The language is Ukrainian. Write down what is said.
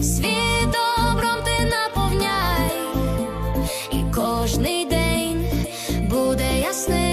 світ добром ти наповняй, і кожний день буде ясний.